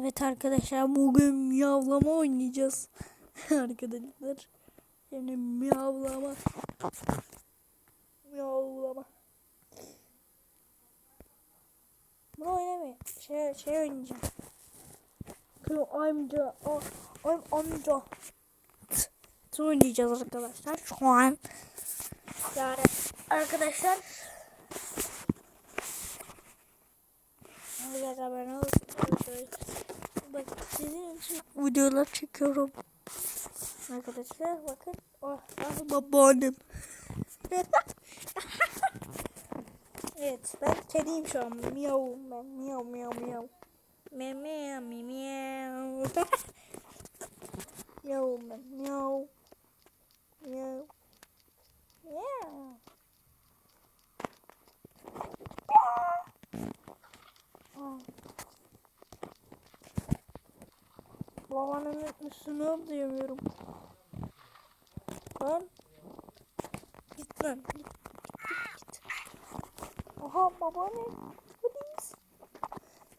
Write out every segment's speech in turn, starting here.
Evet arkadaşlar bugün miyavlama oynayacağız. arkadaşlar. Yani miyavlama. Miyavlama. Bunu oynamayın. Şey, şey oynayacağım. Kıyım amca. Oyun amca. Tıt oynayacağız arkadaşlar şu an. Yani. Arkadaşlar videolar çekiyorum. Arkadaşlar bakın. Oh, ah, babaannem. evet ben kediyim şu an. Miyav ben. Miyav miyav miyav. Miyav miyav miyav. Miyav ben. Miyav. Miyav. Miyav. Ah. Babaannemin üstüne atlayamıyorum. Lan. Git lan. Git, git, git. Aha babaanne. Please.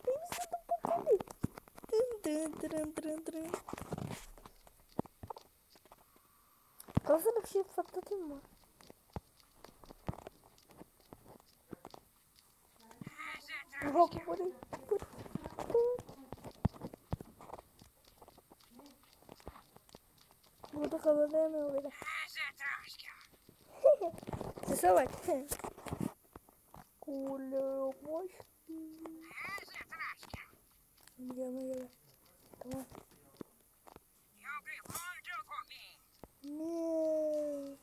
Please git babaanne. Dın dın dırın dırın dırın. Kafasına bir şey patlatayım mı? Aha babaanne. Dur. Dur. Burada kalamayamıyor beni. Sese bak. Kulamış. Gelme gelme. Tamam. Ne?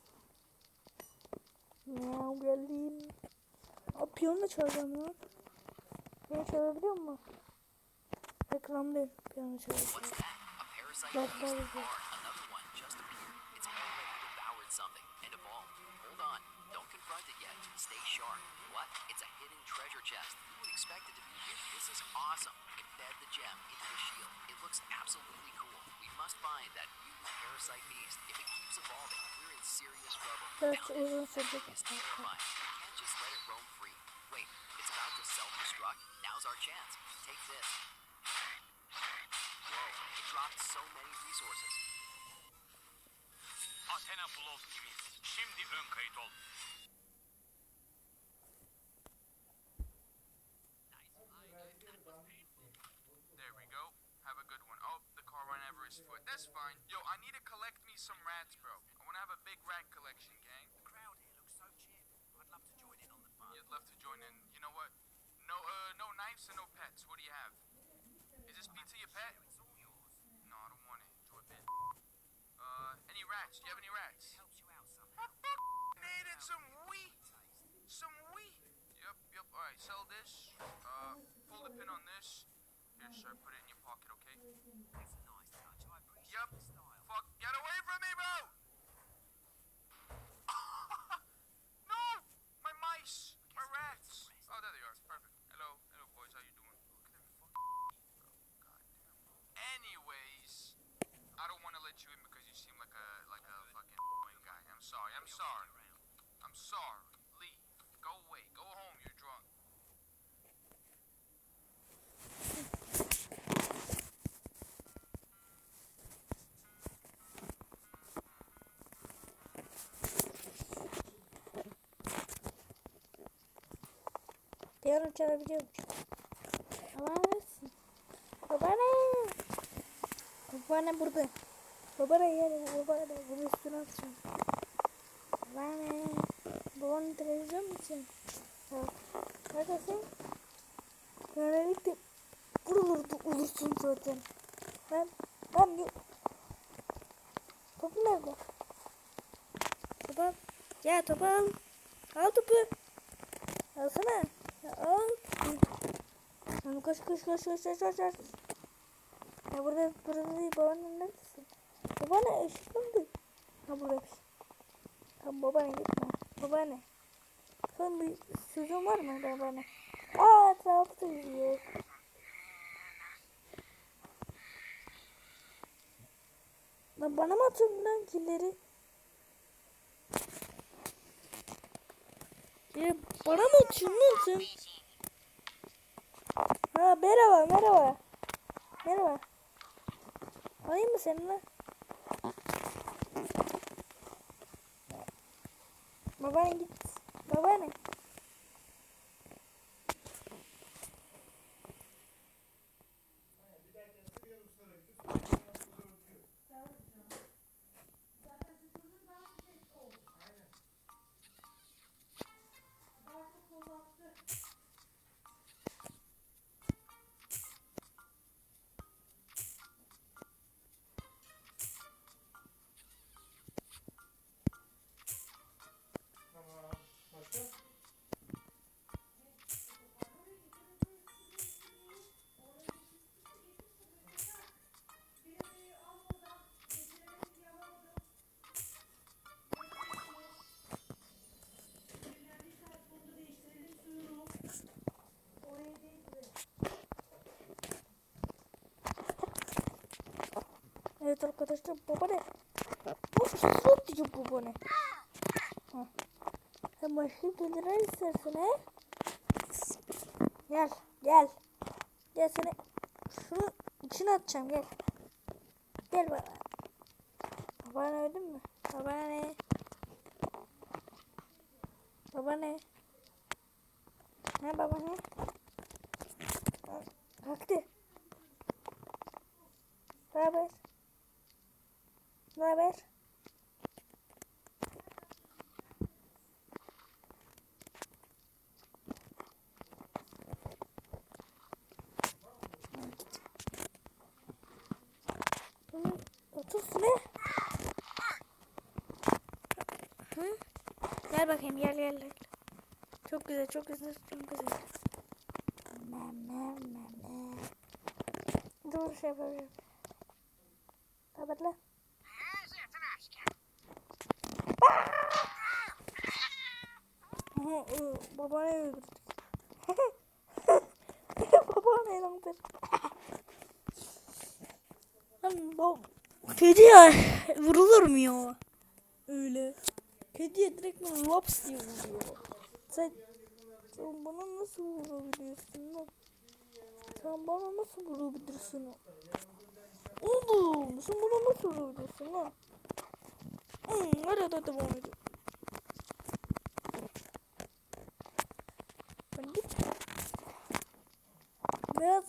Miau geldim. Aa, piyano da çalacağım lan. Piyano çalabiliyor musun? Reklam değil. Piyano. Parasite Bak bak bak. Chest. You would expect it to be here. This is awesome. Embed the gem into the shield. It looks absolutely cool. We must find that mutant parasite beast. If it keeps evolving, we're in serious trouble. Biraz Found it. uzun sürecek. It's terrifying. We can't just let it roam free. Wait, it's about to self-destruct. Now's our chance. Take this. Whoa, it dropped so many resources. Athena Blog TV'yiz. Şimdi ön kayıt ol. There we go. Have a good one. Oh, the car ran over his foot. That's fine. Yo, I need to collect me some rats, bro. I want to have a big rat collection, gang. The crowd here looks so cheerful. I'd love to join in on the fun. You'd love to join in. You know what? No, uh, no knives and no pets. What do you have? Is this pizza your pet? It's all yours. No, I don't want it. Enjoy a bit. Uh, any rats? Do you have any rats? Helps you out I somehow. fucking needed some wheat. Some wheat. Yep, yep. All right, sell this. Uh, pull the pin on this. Here, sir. Put it in your pocket, okay? That's a nice touch. I appreciate Yep. Fuck, get away from me, bro! no! My mice! My rats! Oh, there they are. Perfect. Hello. Hello, boys. How you doing? Look at them fucking... God damn. Anyways, I don't want to let you in because you seem like a like a fucking guy. I'm sorry. I'm sorry. I'm sorry. Piyano çalabiliyormuş. Alamazsın. Babaanne. Babaanne burada. Babaanne gel. Babaanne. Bunu üstüne atacağım. Babaanne. Babaanne televizyon mu için? Neredesin? Böylelikle buralarda olursun zaten. Ben, ben yok. Topu nerede? Topu. Ya topu al. Al topu. Alsana. Tamam koş koş koş koş koş koş. Ya burada burada değil babanın neredesin? Babaanne ışıklandı. Ha buradaymış. Tamam babaanne gitme. Babaanne. Sen bir sözün var mı babaanne? Aa etrafta yürüyor. Lan bana mı atıyorsun lan killeri? Ya bana mı atıyorsun? Ha merhaba merhaba. Merhaba. Alayım mı seni lan? Babaanne git. Babaanne. Evet arkadaşlar baba ne? Bu surat diyor baba ne? Sen başka gelirler istersen he? Gel gel. Gel seni şunu içine atacağım gel. Gel baba. Babaanne öldün mü? Babaanne. Babaanne. Ne babaanne? Ha, Kalktı. Ne haber? Ne haber? Otur şuraya. Hı? Gel bakayım gel gel gel. Çok güzel çok güzel çok güzel. Dur şey yapıyorum. Kapat Aha, ı, babaanne öldürdük. babaanne öldürdük. Lan bab Kedi ya vurulur mu ya? Öyle. Kediye direkt böyle laps diye vuruyor. Sen, sen bana nasıl vurabiliyorsun lan? Sen bana nasıl vurabilirsin? Oğlum sen bana nasıl vurabiliyorsun lan? Hmm, hadi hadi devam edelim. Ben git. Biraz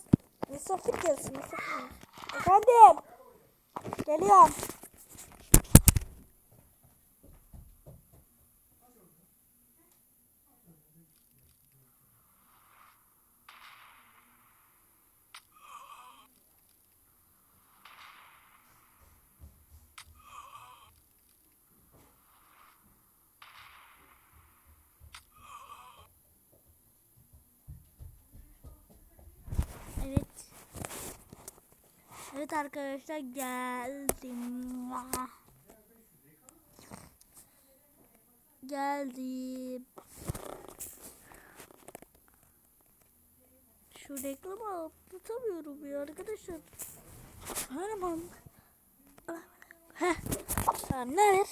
misafir gelsin misafir. Efendim. Geliyorum. Evet. Evet arkadaşlar geldim. Geldim. Şu reklamı atlatamıyorum ya arkadaşlar. Hemen. Heh. Ha, ne ver?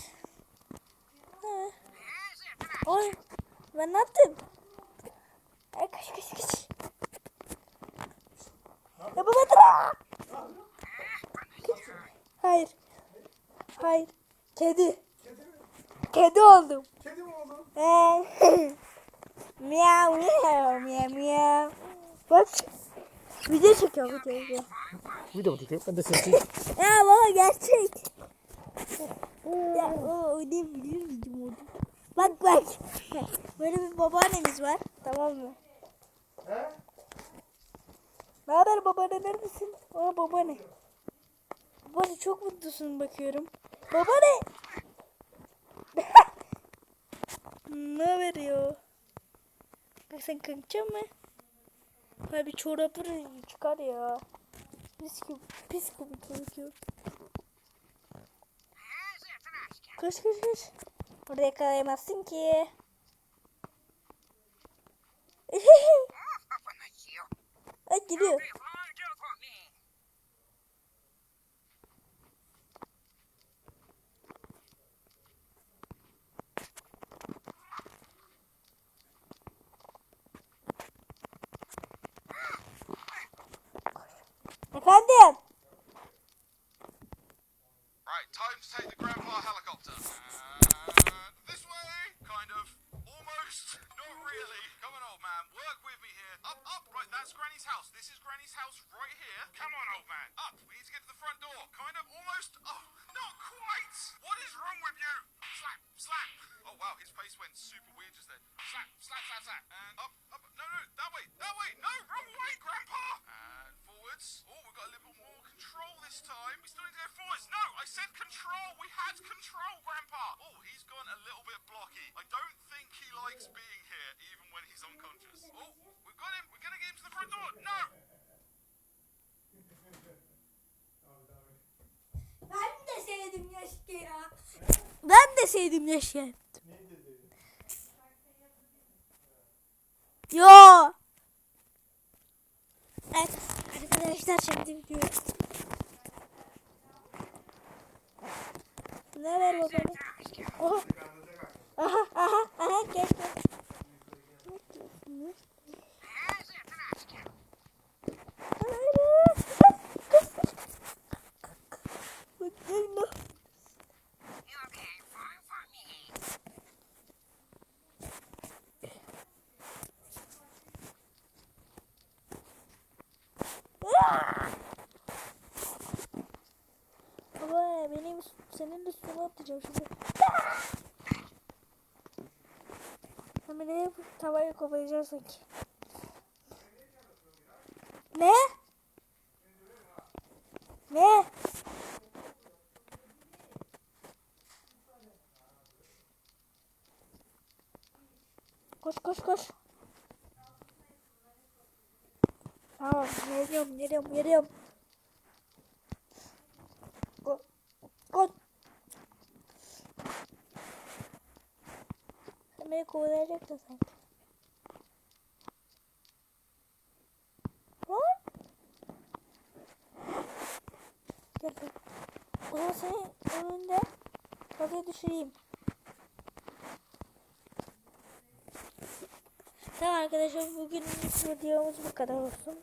Ne? Oy. Ben ne yaptım? Ay kaç kaç kaç. Ya baba dur. Hayır. Hayır. Kedi. Kedi oldum. Kedi mi oldun? Miyav miyav miyav miyav. Bak. Video çekiyor video. video. Video mu çekiyor? Ben de seni çekeyim. Ya baba gerçek. ya o oynayabilir miyim onu? Bak bak. Böyle bir babaannemiz var. Tamam mı? He? Ne haber babaanne neredesin? Aa babaanne. Babaanne çok mutlusun bakıyorum. Babaanne. ne haber ya? Bak sen kalkacak mı? Abi çorapları çıkar ya. Pis gibi, pis gibi çocuk. Koş koş koş. Orada yakalayamazsın ki. Efendim. Right, time to take the grandpa helicopter. And this way, kind of. Almost. Not really. Come on, old man. Work with me here. Up, up. Right, that's Granny's house. This is Granny's house right here. Come on, old man. Up. We need to get to the front door. Kind of. Almost. Oh, not quite. What is wrong with you? Slap, slap. Oh, wow. His face went super weird just then. Slap, slap, slap, control. We had control, Grandpa. Oh, he's gone a little bit blocky. I don't think he likes being here, even when he's unconscious. Oh, we've got him. We're gonna get him to the front door. No. Ben de sevdim yaşlı ya. Ben de sevdim yaşlı. Yo. Evet arkadaşlar şimdi video. Ne ver bakalım. Oha. Aha aha aha gel gel. Hayır. Senin üstüne atacağım şimdi. Hemen hep tavayı kovalayacağız sanki. Ne? Ne? Koş koş koş. Tamam geliyorum geliyorum geliyorum. Ko koş. Beni kovalayacak da sanki. Lan. Gel gel. Zaman senin önünde kafayı düşüreyim. Tamam arkadaşlar bugün videomuz bu kadar olsun.